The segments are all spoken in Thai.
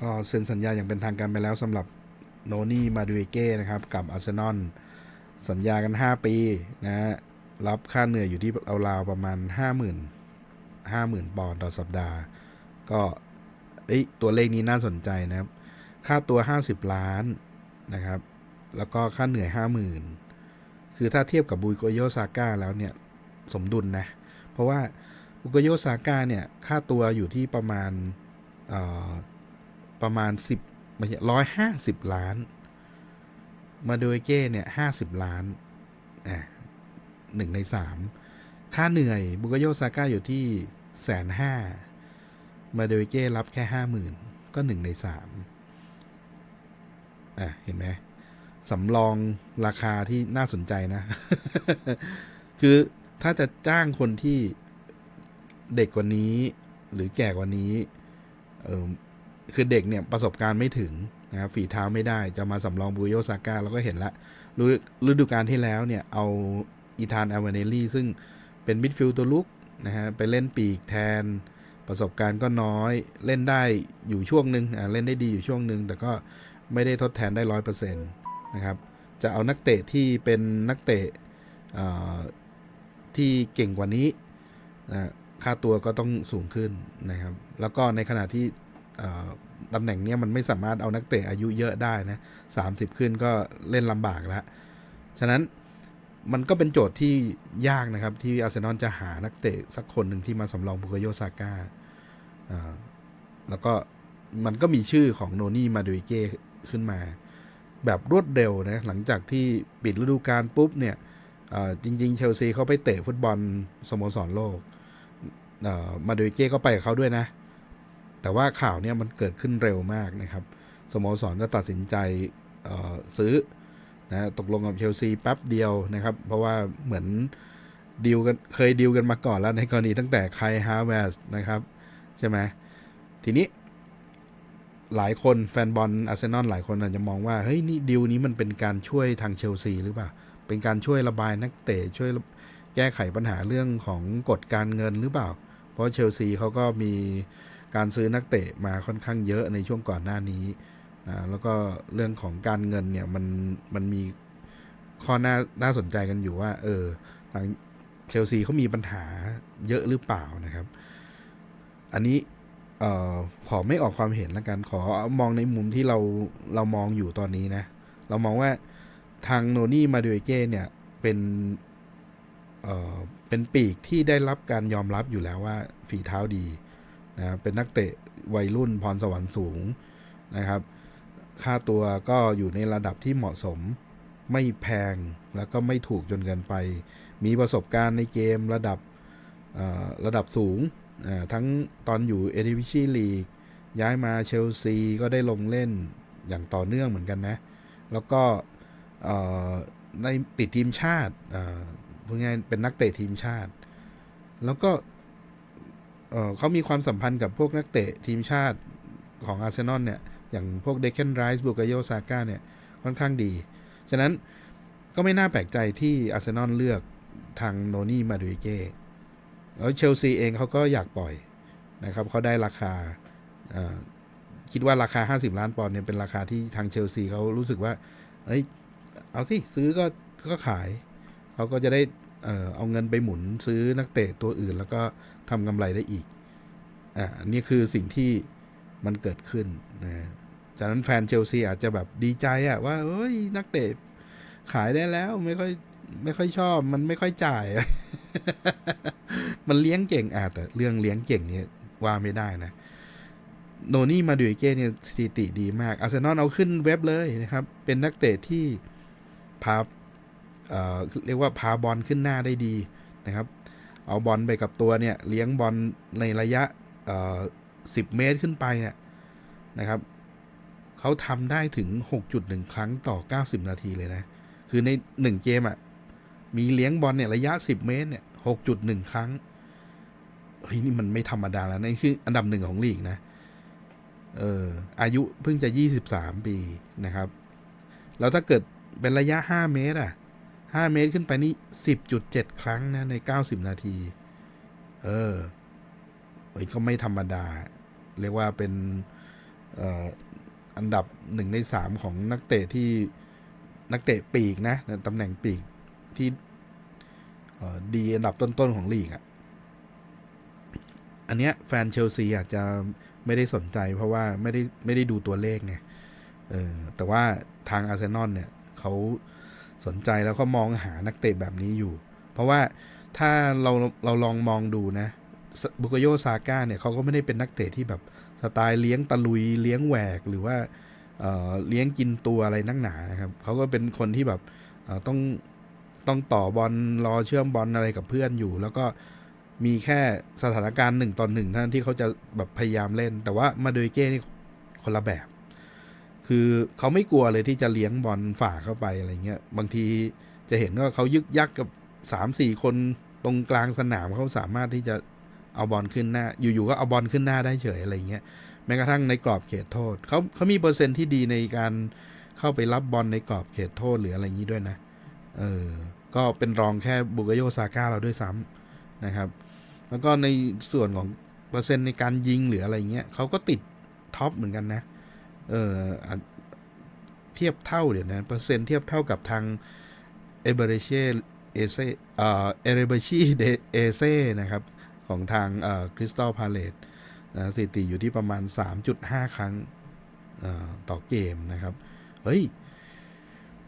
ก็เซ็นสัญญาอย่างเป็นทางการไปแล้วสำหรับโนนี่มาดูเก้นะครับ กับอาร์เซนอลสัญญากัน 5 ปีนะฮะรับค่าเหนื่อยอยู่ที่ราวๆประมาณ 50,000 50,000ปอนด์ต่อสัปดาห์ ก็เอ้ยตัวเลขนี้น่าสนใจนะครับ ค่าตัว 50 ล้านนะครับ แล้วก็ค่าเหนื่อย 50,000 คือถ้าเทียบกับบุยโกโยซาก้าแล้วเนี่ย สมดุลนะเพราะว่าบุโกโยซาก้าเนี่ย ค่าตัวอยู่ที่ประมาณเอ่อ ประมาณ10ไม่ใช่ร้อยห้าสิบล้าน มาโดยเก้เนี่ยห้าสิบล้านอะหนึ่งในสามค่าเหนื่อยบุกโยซาก้าอยู่ที่แสนห้ามาโดยเก้รับแค่ห้าหมื่นก็หนึ่งในสามอะเห็นไหมสำรองราคาที่น่าสนใจนะ คือถ้าจะจ้างคนที่เด็กกว่านี้ หรือแก่กว่านี้ เออ คือเด็กเนี่ยประสบการณ์ไม่ถึงนะครับฝีเท้าไม่ได้จะมาสำรองบูโยซาก้าเราก็เห็นละฤดูกาลที่แล้วเนี่ยเอาอีธานอ l วเนลี่ซึ่งเป็นมิดฟิลด์ตัวลุกนะฮะไปเล่นปีกแทน ประสบการณ์ก็น้อยเล่นได้อยู่ช่วงหนึ่งอ่าเล่นได้ดีอยู่ช่วงหนึ่งแต่ก็ไม่ได้ทดแทนได้ร้อยเปอร์เซ็นต์นะครับจะเอานักเตะที่เป็นนักเตะที่เก่งกว่านี้นะค่าตัวก็ต้องสูงขึ้นนะครับ แล้วก็ในขณะที่ ตำแหน่งเนี้ยมันไม่สามารถเอานักเตะอายุเยอะได้นะสามสิบขึ้นก็เล่นลำบากแล้ว ฉะนั้นมันก็เป็นโจทย์ที่ยากนะครับ ที่อาร์เซนอลจะหานักเตะสักคนหนึ่งที่มาสำรองบุกโยซาก้าแล้วก็มันก็มีชื่อของโนนี่มาดูเก้ขึ้นมา แบบรวดเร็วนะ หลังจากที่ปิดฤดูกาลปุ๊บเนี่ยจริง ๆ เชลซีเขาไปเตะฟุตบอลสโมสรโลกมาดูเก้ก็ไปกับเขาด้วยนะ แต่ว่าข่าวเนี่ยมันเกิดขึ้นเร็วมากนะครับ สโมสรก็ตัดสินใจซื้อนะตกลงกับเชลซีแป๊บเดียวนะครับ เพราะว่าเหมือนดีลกันเคยดีลกันมาก่อนแล้วในกรณีตั้งแต่ไคฮาร์เวสนะครับใช่ไหมทีนี้หลายคนแฟนบอลอาร์เซนอลหลายคนอาจจะมองว่า เฮ้ย นี่ดีลนี้มันเป็นการช่วยทางเชลซีหรือเปล่า เป็นการช่วยระบายนักเตะช่วยแก้ไขปัญหาเรื่องของกฎการเงินหรือเปล่า เพราะเชลซีเขาก็มี การซื้อนักเตะมาค่อนข้างเยอะในช่วงก่อนหน้านี้อ่าแล้วก็เรื่องของการเงินเนี่ยมันมันมีข้อน่าน่าสนใจกันอยู่ว่า เออทางเชลซีเขามีปัญหาเยอะหรือเปล่านะครับ อันนี้เออขอไม่ออกความเห็นแล้วกันขอมองในมุมที่เราเรามองอยู่ตอนนี้นะ เรามองว่าทางโนนี่มาดูเก้เนี่ยเป็นเออเป็นปีกที่ได้รับการยอมรับอยู่แล้วว่าฝีเท้าดี นะเป็นนักเตะวัยรุ่นพรสวรรค์สูงนะครับ ค่าตัวก็อยู่ในระดับที่เหมาะสมไม่แพงแล้วก็ไม่ถูกจนเกินไป มีประสบการณ์ในเกมระดับระดับสูง ทั้งตอนอยู่เอ i ิวิชีลีกย้ายมาเชลซีก็ได้ลงเล่นอย่างต่อเนื่องเหมือนกันนะ แล้วก็ในติดทีมชาติพูดง่ายเป็นนักเตะทีมชาติ แล้วก็ เขามีความสัมพันธ์กับพวกนักเตะทีมชาติของอาร์เซนอลเนี่ย อย่างพวกเดค a นไรส์บูกโยซาก้าเนี่ย ค่อนข้างดี ฉะนั้นก็ไม่น่าแปลกใจที่อาร์เซนอลเลือกทางโนนี่มาดูเก้แล้วเชลซีเองเขาก็อยากปล่อยนะครับเขาได้ราคาคิดว่าราคา 50 ล้านปอนด์เนี่ยเป็นราคาที่ทางเชลซีเขารู้สึกว่า เอ้ย เอาสิ ซื้อก็ก็ขาย เขาก็จะได้ เออเอาเงินไปหมุนซื้อนักเตะตัวอื่น แล้วก็ทำกำไรได้อีกอ่าอันนี้คือสิ่งที่มันเกิดขึ้นนะจากนั้นแฟนเชลซีอาจจะแบบดีใจอะว่าเอ้ยนักเตะขายได้แล้วไม่ค่อยไม่ค่อยชอบ มันไม่ค่อยจ่าย มันเลี้ยงเก่งอะแต่เรื่องเลี้ยงเก่งเนี่ยว่าไม่ได้นะ โนนี่มาดูเก้เนี่ยสถิติดีมากอาร์เซนอลเอาขึ้นเว็บเลยนะครับ เป็นนักเตะที่พา เเรียกว่าพาบอลขึ้นหน้าได้ดีนะครับ เอาบอลไปกับตัวเนี่ยเลี้ยงบอลในระยะสิบเมตรขึ้นไปนะครับเขาทำได้ถึง 6.1 ครั้งต่อ 90 นาทีเลยนะ คือในหนึ่งเกมอะ มีเลี้ยงบอลเนี่ยระยะ 10 เมตรเนี่ย 6.1 ครั้ง เฮ้ย นี่มันไม่ธรรมดาแล้วนะี่คืออันดับหนึ่งของลีกนะ เออ อายุเพิ่งจะ 23 ปีนะครับ แล้วถ้าเกิดเป็นระยะ 5 เมตรอะ 5 เมตรขึ้นไปนี่ 10.7 ครั้งนะ ใน 90 นาที เออเฮ้ยก็ไม่ธรรมดา เรียกว่าเป็นอออันดับหนึ่งในสามของนักเตะที่นักเตะปีกนะตำแหน่งปีกที่ดีอันดับต้น ๆ ของลีกอะ่ะ อันเนี้ยแฟนเชลซีอาจจะไม่ได้สนใจเพราะว่าไม่ได้ไม่ได้ดูตัวเลขไง เออแต่ว่าทางอาร์เซนอลเนี่ยเขา สนใจแล้วก็มองหานักเตะแบบนี้อยู่ เพราะว่าถ้าเราเราลองมองดูนะบุกโยซาก้าเนี่ยเขาก็ไม่ได้เป็นนักเตะที่แบบสไตล์เลี้ยงตะลุยเลี้ยงแหวกหรือว่าเเลี้ยงกินตัวอะไรนักหนานะครับเขาก็เป็นคนที่แบบต้องต้องต่อบอลรอเชื่อมบอลอะไรกับเพื่อนอยู่ แล้วก็มีแค่สถานการณ์หนึ่งต่อหนึ่งเท่านั้นที่เขาจะแบบพยายามเล่น แต่ว่ามาโดยเก้นี่คนละแบบ คือเขาไม่กลัวเลยที่จะเลี้ยงบอลฝ่าเข้าไปอะไรเงี้ยบางทีจะเห็นว่าเขายึกยักกับสามสี่คนตรงกลางสนามเขาสามารถที่จะเอาบอลขึ้นหน้า อยู่ๆก็เอาบอลขึ้นหน้าได้เฉยอะไรเงี้ยแม้กระทั่งในกรอบเขตโทษเขาเขามีเปอร์เซ็นต์ที่ดีในการเข้าไปรับบอลในกรอบเขตโทษหรืออะไรอย่างนี้ด้วยนะเออก็เป็นรองแค่บุกโยซาก้าเราด้วยซ้ำนะครับ แล้วก็ในส่วนของเปอร์เซ็นต์ในการยิงหรืออะไรเงี้ยเขาก็ติดท็อปเหมือนกันนะเอออะเทียบเท่าเดี๋ยวนะเปอร์เซ็นต์เทียบเท่ากับทางเอเบเรเชเอเซเอ่อเอเรเบชีเดเอเซนะครับ ของทางเอ่อคริสตัลพาเลตนะสถิติอยู่ที่ประมาณ 3.5 ครั้งเอ่อต่อเกมนะครับ เฮ้ย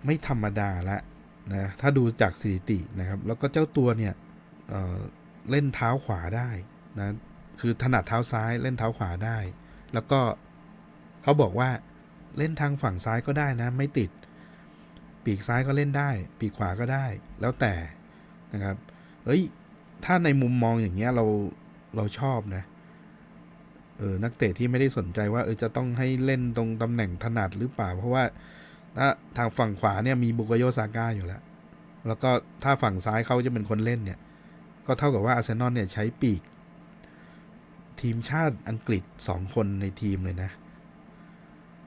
ไม่ธรรมดาละนะ ถ้าดูจากสถิตินะครับ แล้วก็เจ้าตัวเนี่ยเเล่นเท้าขวาได้นะ คือถนัดเท้าซ้ายเล่นเท้าขวาได้ แล้วก็ เขาบอกว่าเล่นทางฝั่งซ้ายก็ได้นะ ไม่ติด ปีกซ้ายก็เล่นได้ ปีกขวาก็ได้ แล้วแต่นะครับเอ้ยถ้าในมุมมองอย่างเงี้ยเราเราชอบนะเออนักเตะที่ไม่ได้สนใจว่าเออจะต้องให้เล่นตรงตำแหน่งถนัดหรือเปล่า เพราะว่าถ้าทางฝั่งขวาเนี่ยมีบุกโยซาก้าอยู่แล้ว แล้วก็ถ้าฝั่งซ้ายเขาจะเป็นคนเล่นเนี่ย ก็เท่ากับว่าอาร์เซนอลเนี่ยใช้ปีก ทีมชาติอังกฤษสองคนในทีมเลยนะ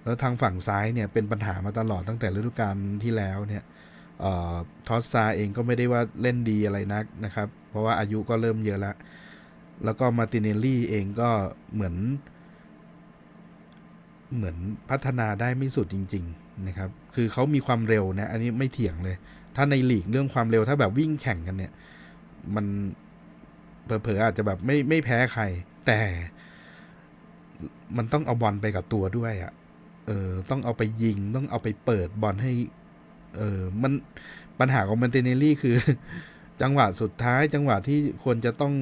แล้วทางฝั่งซ้ายเนี่ยเป็นปัญหามาตลอดตั้งแต่ฤดูกาลที่แล้วเนี่ยออทอสซาเองก็ไม่ได้ว่าเล่นดีอะไรนักนะครับ เพราะว่าอายุก็เริ่มเยอะแล้วแล้วก็มาร์ติเนลลี่เองก็เหมือน เหมือนพัฒนาได้ไม่สุดจริง ๆ นะครับ คือเขามีความเร็วนะ อันนี้ไม่เถียงเลย ถ้าในลีกเรื่องความเร็วถ้าแบบวิ่งแข่งกันเนี่ย มันเผลอๆอาจจะแบบไม่ไม่แพ้ใคร แต่ มันต้องเอาบอลไปกับตัวด้วยอะ่ะ เออต้องเอาไปยิง ต้องเอาไปเปิดบอลให้ เออมันปัญหาของมันเตเนลลี่คือ จังหวะสุดท้าย จังหวะที่ควรจะต้อง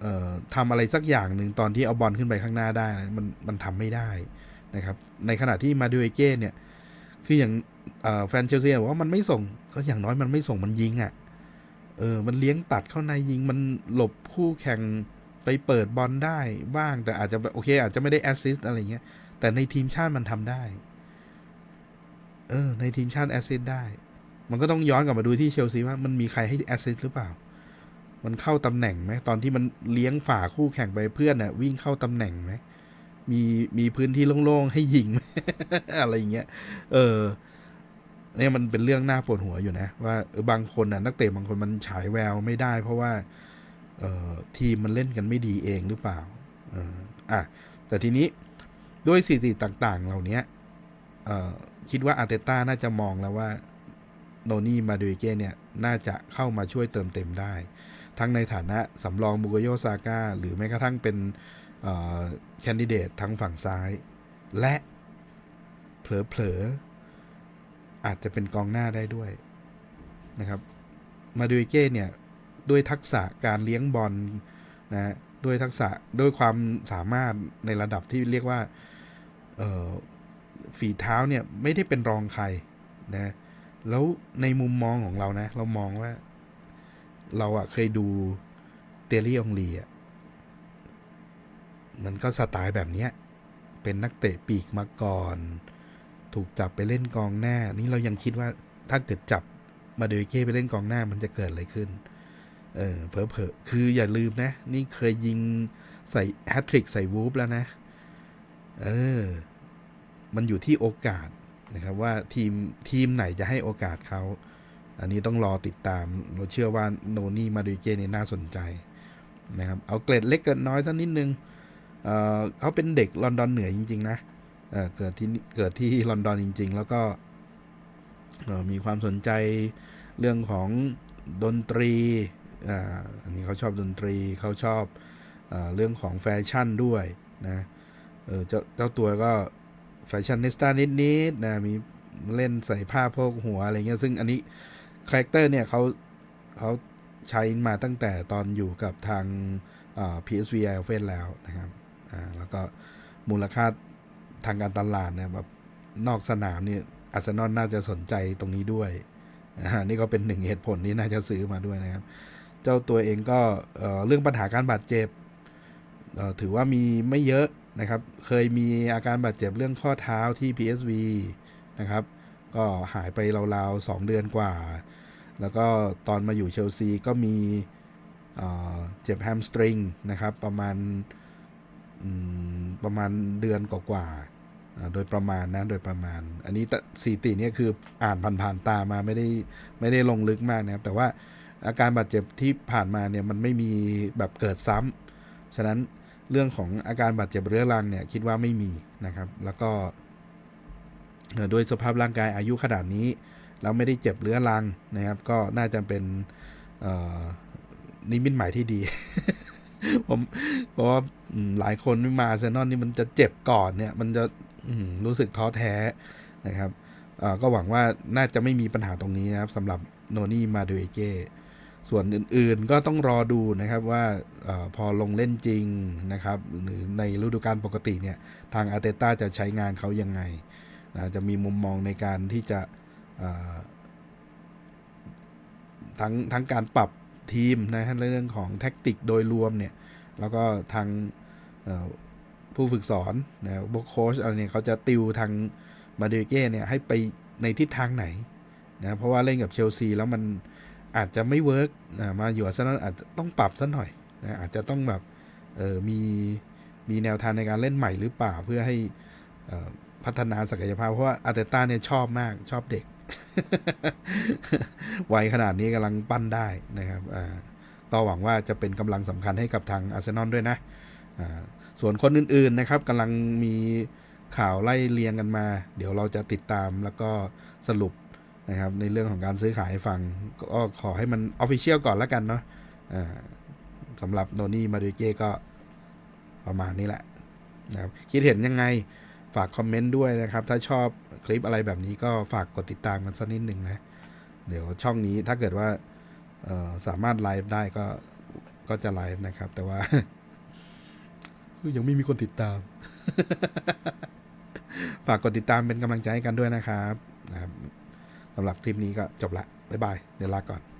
เอ่อทำอะไรสักอย่างหนึ่งตอนที่เอาบอลขึ้นไปข้างหน้าได้นะมันมันทำไม่ได้นะครับ ในขณะที่มาดูเอเก้เนี่ย คืออย่างแฟนเชลซีบอกว่ามันไม่ส่งก็อย่างน้อยมันไม่ส่งมันยิงอะ่ะ เออ มันเลี้ยงตัดเข้าในยิงมันหลบคู่แข่งไปเปิดบอลได้บ้าง แต่อาจจะโอเค อาจจะไม่ได้แอสซิสต์อะไรเงี้ย แต่ในทีมชาติมันทำได้ เออ ในทีมชาติแอสซิสได้ มันก็ต้องย้อนกลับมาดูที่เชลซีว่ามันมีใครให้แอสซิสหรือเปล่า มันเข้าตำแหน่งไหมตอนที่มันเลี้ยงฝ่าคู่แข่งไปเพื่อนน่ะ วิ่งเข้าตำแหน่งไหมมีมีพื้นที่โล่งๆให้ยิงไหมอะไรอย่างเงี้ย เออเนี่ยมันเป็นเรื่องน่าปวดหัวอยู่นะ ว่าเออบางคนน่ะนักเตะบางคนมันฉายแววไม่ได้ เพราะว่าเอ่อทีมมันเล่นกันไม่ดีเองหรือเปล่าอออะแต่ทีนี้ ด้วยสิติต่าง ๆ เหล่านี้คิดว่าอาร์เตต้าน่าจะมองแล้วว่าโนนี่มาดูเก้เนี่ย น่าจะเข้ามาช่วยเติมเต็มได้ ทั้งในฐานะสำรองบุกโยซาก้า หรือแม้กระทั่งเป็นแคนดิเดตทั้งฝั่งซ้าย และเผลอๆ อาจจะเป็นกองหน้าได้ด้วยนะครับ มาดูเก้เนี่ย ด้วยทักษะการเลี้ยงบอลนะด้วยทักษะด้วยความสามารถในระดับที่เรียกว่า ฝีเท้าเนี่ยไม่ได้เป็นรองใครนะแล้วในมุมมองของเรานะ เรามองว่า เราอะเคยดูเตลลี่องลีอะมันก็สไตล์แบบเนี้ยเป็นนักเตะปีกมาก่อน ถูกจับไปเล่นกองหน้า นี่เรายังคิดว่าถ้าเกิดจับมาเดวิเก้ไปเล่นกองหน้ามันจะเกิดอะไรขึ้น เออเพอเพอคืออย่าลืมนะ นี่เคยยิงใส่แฮตทริกใส่วูฟแล้วนะ เออ มันอยู่ที่โอกาสนะครับว่าทีมทีมไหนจะให้โอกาสเขา อันนี้ต้องรอติดตามเราเชื่อว่าโนนี่มาดูเกเนี่ยน่าสนใจนะครับ เอาเกรดเล็กเกรดน้อยสักนิดนึงเออเขาเป็นเด็กลอนดอนเหนือจริง ๆ นะเออเกิดที่เกิดที่ลอนดอนจริง ๆ แล้วก็มีความสนใจเรื่องของดนตรีอ่าอันนี้เขาชอบดนตรีเขาชอบอเรื่องของแฟชั่นด้วยนะ เออเจ้าเจ้าตัวก็แฟชั่นนิสต้านิดๆนะมีเล่นใส่ผ้าโพกหัวอะไรเงี้ยซึ่งอันนี้คาแรคเตอร์เนี่ยเขาเขาใช้มาตั้งแต่ตอนอยู่กับทางอ่า PSV i f แล้วนะครับอ่าแล้วก็มูลค่าทางการตลาดเนี่ยแบบนอกสนามเนี่ยอาร์เซนอลน่าจะสนใจตรงนี้ด้วยอ่านี่ก็เป็นหนึ่งเหตุผลที่น่าจะซื้อมาด้วยนะครับ เจ้าตัวเองก็เอ่อเรื่องปัญหาการบาดเจ็บถือว่ามีไม่เยอะ นะครับ เคยมีอาการบาดเจ็บเรื่องข้อเท้าที่ PSV นะครับ ก็หายไปราวๆ 2 เดือนกว่า แล้วก็ตอนมาอยู่เชลซีก็มีเจ็บแฮมสตริงนะครับ ประมาณประมาณเดือนกว่าๆโดยประมาณนะ โดยประมาณ อันนี้ตสีติเนี่ยคืออ่านผ่านๆตามาไม่ได้ไม่ได้ลงลึกมากนะครับ แต่ว่าอาการบาดเจ็บที่ผ่านมาเนี่ยมันไม่มีแบบเกิดซ้ำฉะนั้น เรื่องของอาการบาดเจ็บเรื้อรังเนี่ยคิดว่าไม่มีนะครับ แล้วก็โดยสภาพร่างกายอายุขนาดนี้ แล้วไม่ได้เจ็บเรื้อรังนะครับ ก็น่าจะเป็นนิมิตหมายที่ดี ผมเพราะว่าหลายคนมาเซนอลนี่มันจะเจ็บก่อนเนี่ย มันจะรู้สึกท้อแท้นะครับก็หวังว่าน่าจะไม่มีปัญหาตรงนี้นะครับสำหรับโนนี่มาดูเอเก ส่วนอื่นๆก็ต้องรอดูนะครับว่าออพอลงเล่นจริงนะครับ หรือในฤดูกาลปกติเนี่ยทางอาร์เตต้าจะใช้งานเขายังไงนะจะมีมุมมองในการที่จะทั้งทั้งการปรับทีมนะฮะเรื่องของแท็กติกโดยรวมเนี่ย แล้วก็ทางผู้ฝึกสอนนะพวกโค้ชอะไรเนี่ยเขาจะติวทางมาเดเก้เนี่ยให้ไปในทิศทางไหนนะเพราะว่าเล่นกับเชลซีแล้วมัน อาจจะไม่เวิร์กมาอยู่อาร์เซนอลอาจจะต้องปรับสักหน่อยนะอาจจะต้องแบบเออมีมีแนวทางในการเล่นใหม่หรือเปล่าเพื่อให้ออพัฒนาศักยภาพ เพราะว่าอาร์เตต้าเนี่ยชอบมากชอบเด็กวัยขนาดนี้กำลังปั้นได้นะครับอ่าก็หวังว่าจะเป็นกำลังสำคัญให้กับทางอาร์เซนอลด้วยนะส่วนคนอื่นๆนะครับกำลังมีข่าวไล่เรียงกันมา เดี๋ยวเราจะติดตามแล้วก็สรุป นะครับในเรื่องของการซื้อขายให้ฟังก็ขอให้มันออฟฟิเชียลก่อนแล้วกันเนาะอ่าสำหรับโนนี่มาดูเก้ก็ประมาณนี้แหละนะครับคิดเห็นยังไงฝากคอมเมนต์ด้วยนะครับ ถ้าชอบคลิปอะไรแบบนี้ก็ฝากกดติดตามกันสักนิดหนึ่งนะ เดี๋ยวช่องนี้ถ้าเกิดว่าเอ่อสามารถไลฟ์ได้ก็ก็จะไลฟ์นะครับ แต่ว่ายังไม่มีคนติดตาม ฝากกดติดตามเป็นกำลังใจให้กันด้วยนะครับนะครับ สำหรับคลิปนี้ก็จบละบ๊ายบาย เดี๋ยวลาก่อน